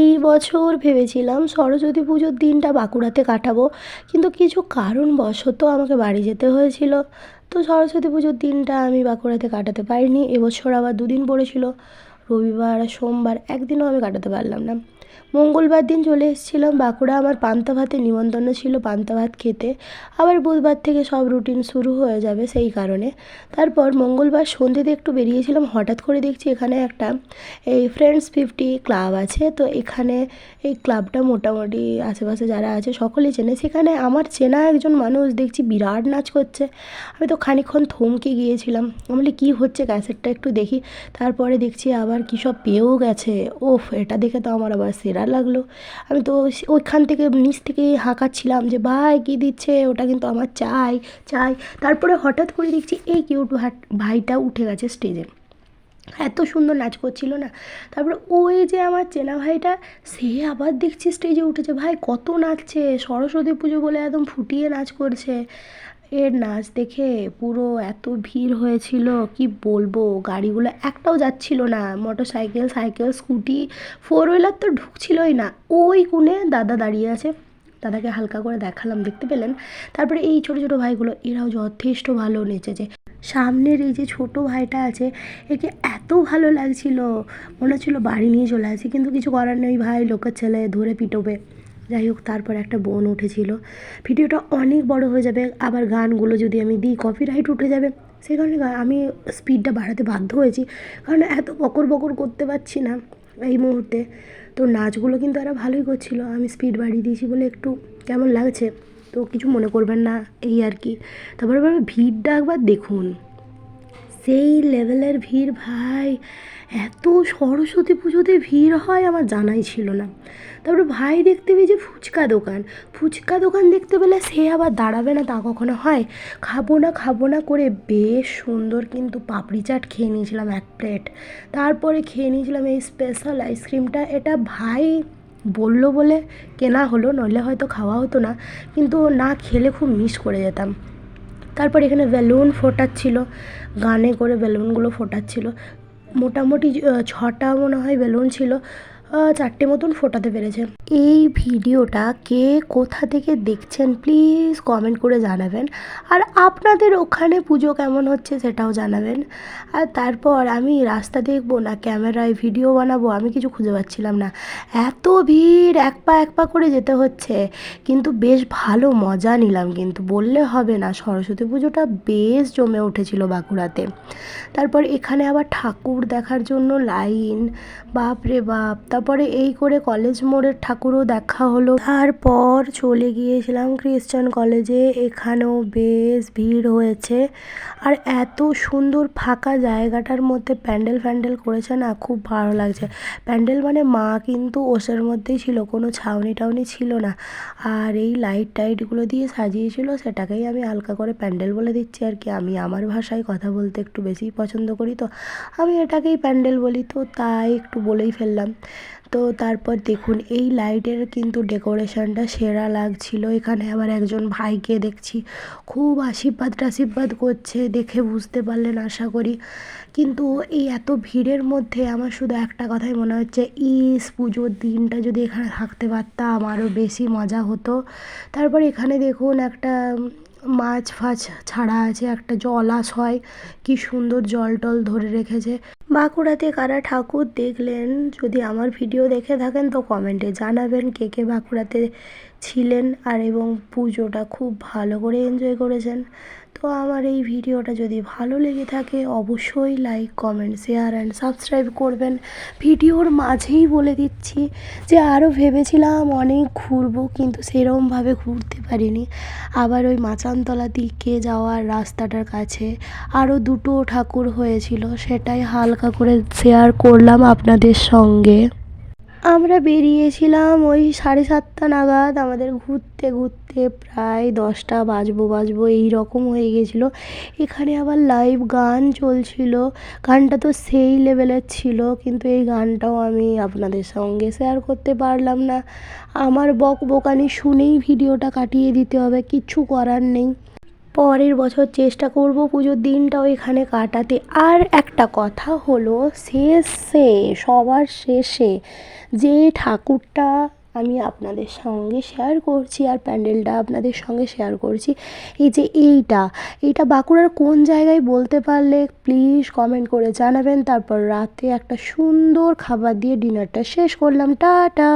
এই বছর ভেবেছিলাম সরস্বতী পুজোর দিনটা বাঁকুড়াতে কাটাবো, কিন্তু কিছু কারণবশত আমাকে বাড়ি যেতে হয়েছিল। তো সরস্বতী পুজোর দিনটা আমি বাঁকুড়াতে কাটাতে পারিনি, এবছর আবার দুদিন পড়েছিল। রবিবার আর সোমবার একদিনও আমি কাটাতে পারলাম না। মঙ্গলবার দিন চলে এসেছিলাম বাঁকুড়া। আমার পান্তা ভাতের নিমন্ত্রণ ছিল পান্তা ভাত খেতে। আবার বুধবার থেকে সব রুটিন শুরু হয়ে যাবে সেই কারণে। তারপর মঙ্গলবার সন্ধ্যেতে একটু বেরিয়েছিলাম, হঠাৎ করে দেখছি এখানে একটা এই ফ্রেন্ডস ফিফটি ক্লাব আছে। তো এখানে এই ক্লাবটা মোটামুটি আশেপাশে যারা আছে সকলেই চেনে। সেখানে আমার চেনা একজন মানুষ দেখছি বিরাট নাচ করছে। আমি তো খানিকক্ষণ থমকে গিয়েছিলাম। আমি বলি, কী হচ্ছে? ক্যাসেটটা একটু দেখি। তারপরে দেখছি আবার কী সব পেয়েও গেছে। ওফ, এটা দেখে তো আমার আবার সেরা লাগল। আমি তো ওইখান থেকে নিচ থেকে হাঁকাচ্ছিলাম যে, ভাই, কী দিচ্ছে? ওটা কিন্তু আমার চাই চাই। তারপরে হঠাৎ করে দেখছি এই কিউট ভাইটা উঠে গেছে স্টেজে। এত সুন্দর নাচ করছিল না। তারপরে ওই যে আমার চেনা ভাইটা, সে আবার দেখছি স্টেজে উঠেছে। ভাই, কত নাচছে? সরস্বতী পুজো বলে একদম ফুটিয়ে নাচ করছে। এর নাচ দেখে পুরো এত ভিড় হয়েছিল, কি বলব? গাড়িগুলো একটাও যাচ্ছিল না। Motorcycle cycle scooty four wheeler তো ঢুকছিলই না। ওই কোণে দাদা দাঁড়িয়ে আছে। দাদাকে হালকা করে দেখালাম, দেখতে পেলেন? তারপরে এই ছোটো ছোটো ভাইগুলো, এরাও যথেষ্ট ভালো নেচেছে। সামনের এই যে ছোট ভাইটা আছে, একে এত ভালো লাগছিল। মনে হচ্ছিল বাড়ি নিয়ে চলে আসি, কিন্তু কিছু করার নেই ভাই, লোকের ছেলে ধরে পিটোবে। যাই হোক, তারপর একটা বোন উঠেছিল। ভিডিওটা অনেক বড় হয়ে যাবে, আবার গানগুলো যদি আমি দিই কপিরাইট উঠে যাবে। সেই কারণে আমি স্পিডটা বাড়াতে বাধ্য হয়েছি, কারণ এত বকর বকর করতে পারছি না এই মুহূর্তে। তো নাচগুলো কিন্তু এরা ভালোই করছিল, আমি স্পিড বাড়িয়ে দিয়েছি বলে একটু কেমন লাগছে, তো কিছু মনে করবেন না, এই আর কি। তারপরে ভিড়টা একবার দেখুন। সেই লেভেলের ভিড় ভাই। এত সরস্বতী পুজোতে ভিড় হয় আমার জানাই ছিল না। তারপরে ভাই দেখতে পেয়ে যে ফুচকা দোকান। ফুচকা দোকান দেখতে পেলে সে আবার দাঁড়াবে না তা কখনো হয়। খাব না খাব না করে বেশ সুন্দর কিন্তু পাপড়ি চাট খেয়ে নিয়েছিলাম এক প্লেট। তারপরে খেয়ে নিয়েছিলাম এই স্পেশাল আইসক্রিমটা এটা ভাই বলল বলে কেনা হলো, নইলে হয়তো খাওয়া হতো না। কিন্তু না খেলে খুব মিস করে যেতাম। তারপর এখানে বেলুন ফোটাচ্ছিল গানে করে বেলুনগুলো ফোটাচ্ছিল। মোটামুটি ছটা মনে হয় বেলুন ছিল। চারটে মতন ফোটাতে পেরেছে। এই ভিডিওটা কে কোথা থেকে দেখছেন প্লিজ কমেন্ট করে জানাবেন। আর আপনাদের ওখানে পুজো কেমন হচ্ছে সেটাও জানাবেন। আর তারপর আমি রাস্তা দেখব না, ক্যামেরায় ভিডিও বানাবো, আমি কিছু খুঁজে পাচ্ছিলাম না। এত ভিড়, এক পা এক পা করে যেতে হচ্ছে। কিন্তু বেশ ভালো মজা নিলাম কিন্তু, বললে হবে না, সরস্বতী পুজোটা বেশ জমে উঠেছিল বাঁকুড়াতে। তারপর এখানে আবার ঠাকুর দেখার জন্য লাইন বাপ রে বাপ তারপরে এই করে কলেজ মোড়ের ঠাকুরও দেখা হলো। তারপর চলে গিয়েছিলাম খ্রিস্টান কলেজে এখানেও বেশ ভিড় হয়েছে। আর এত সুন্দর ফাঁকা জায়গাটার মধ্যে প্যান্ডেল ফ্যান্ডেল করেছে না, খুব ভালো লাগছে। প্যান্ডেল মানে মা কিন্তু ওসের মধ্যেই ছিল, কোনো ছাউনি টাউনি ছিল না। আর এই লাইট টাইটগুলো দিয়ে সাজিয়েছিল, সেটাকেই আমি হালকা করে প্যান্ডেল বলে দিচ্ছি আর কি। আমি আমার ভাষায় কথা বলতে একটু বেশিই পছন্দ করি তো। আমি এটাকেই প্যান্ডেল বলি তো, তাই একটু বলেই ফেললাম। তো তারপর দেখুন, এই লাইটের কিন্তু ডেকোরেশনটা সেরা লাগছিল। এখানে আবার একজন ভাইকে দেখছি, খুব আশীর্বাদ টাশীর্বাদ করছে দেখে বুঝতে পারলেন আশা করি। কিন্তু এই এত ভিড়ের মধ্যে আমার শুধু একটা কথাই মনে হচ্ছে, ইস পুজোর দিনটা যদি এখানে থাকতে পারতাম আরও বেশি মজা হতো। তারপর এখানে দেখুন একটা মাছ ফাছ ছাড়া আছে, একটা জলাশয় কি সুন্দর জল টল ধরে রেখেছে। বাঁকুড়াতে কারা ঠাকুর দেখলেন, যদি আমার ভিডিও দেখে থাকেন তো কমেন্টে জানাবেন কে কে বাঁকুড়াতে ছিলেন আর এবং পুজোটা খুব ভালো করে এনজয় করেছেন। তো আমার এই ভিডিওটা যদি ভালো লেগে থাকে, অবশ্যই like comment share and subscribe করবেন। ভিডিওর মাঝেই বলে দিচ্ছি যে আরও ভেবেছিলাম অনেক ঘুরবো কিন্তু সেরমভাবে ঘুরতে পারিনি। আবার ওই মাচানতলা দিকে যাওয়ার রাস্তাটার কাছে আরও দুটো ঠাকুর হয়েছিল, সেটাই হালকা করে শেয়ার করলাম আপনাদের সঙ্গে। আমরা বেরিয়েছিলাম ওই সাড়ে সাতটা নাগাদ, আমাদের ঘুরতে ঘুরতে প্রায় দশটা বাজবো বাজবো এই রকম হয়ে গেছিল। এখানে আবার লাইভ গান চলছিল, গানটা তো সেই লেভেলের ছিল, কিন্তু এই গানটাও আমি আপনাদের সঙ্গে শেয়ার করতে পারলাম না। আমার বক বকানি শুনেই ভিডিওটা কাটিয়ে দিতে হবে, কিচ্ছু করার নেই। পরের বছর চেষ্টা করব পুজোর দিনটাও এখানে কাটাতে। আর একটা কথা হলো, শেষে, সবার শেষে যে ঠাকুরটা আমি আপনাদের সঙ্গে শেয়ার করছি আর প্যান্ডেলটা আপনাদের সঙ্গে শেয়ার করছি, এই যে এইটা এইটা বাঁকুড়ার কোন জায়গায় বলতে পারলে প্লিজ কমেন্ট করে জানাবেন। তারপর রাতে একটা সুন্দর খাবার দিয়ে ডিনারটা শেষ করলাম। টাটা!